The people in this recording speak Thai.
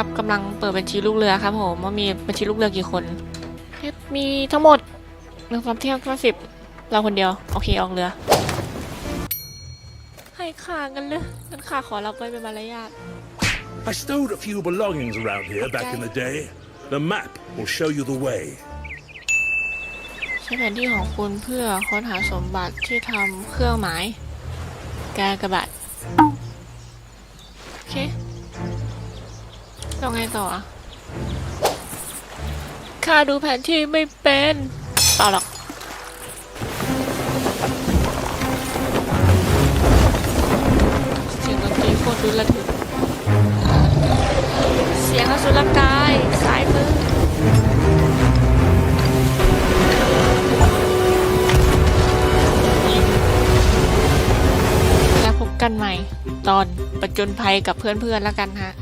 ครับกำลังเปิดบัญชีลูกเรือครับผมว่ามีบัญชีลูกเรือกี่คนเอ๊ะมีทั้งหมดหนึ่งสามเที่ยงก็สิบเราคนเดียว โอเคออกเรือ ให้ค่ากันเลยงั้นค่าขอรับไว้เป็นมารยาท I stowed a few belongings around here back in the day. The map will show you the way. ใช้แผนที่ของคุณเพื่อค้นหาสมบัติที่ทำเครื่องหมาย กากบาทโอเค เราไงต่ออะข้าดูแผนที่ไม่เป็นเปล่าหรอกเสียงดนตรีโคตรรุนระทึกเสียงอสุรกายซ้ายมือแล้วพบกันใหม่ ตอนประจนภัยกับเพื่อนๆแล้วกันฮะ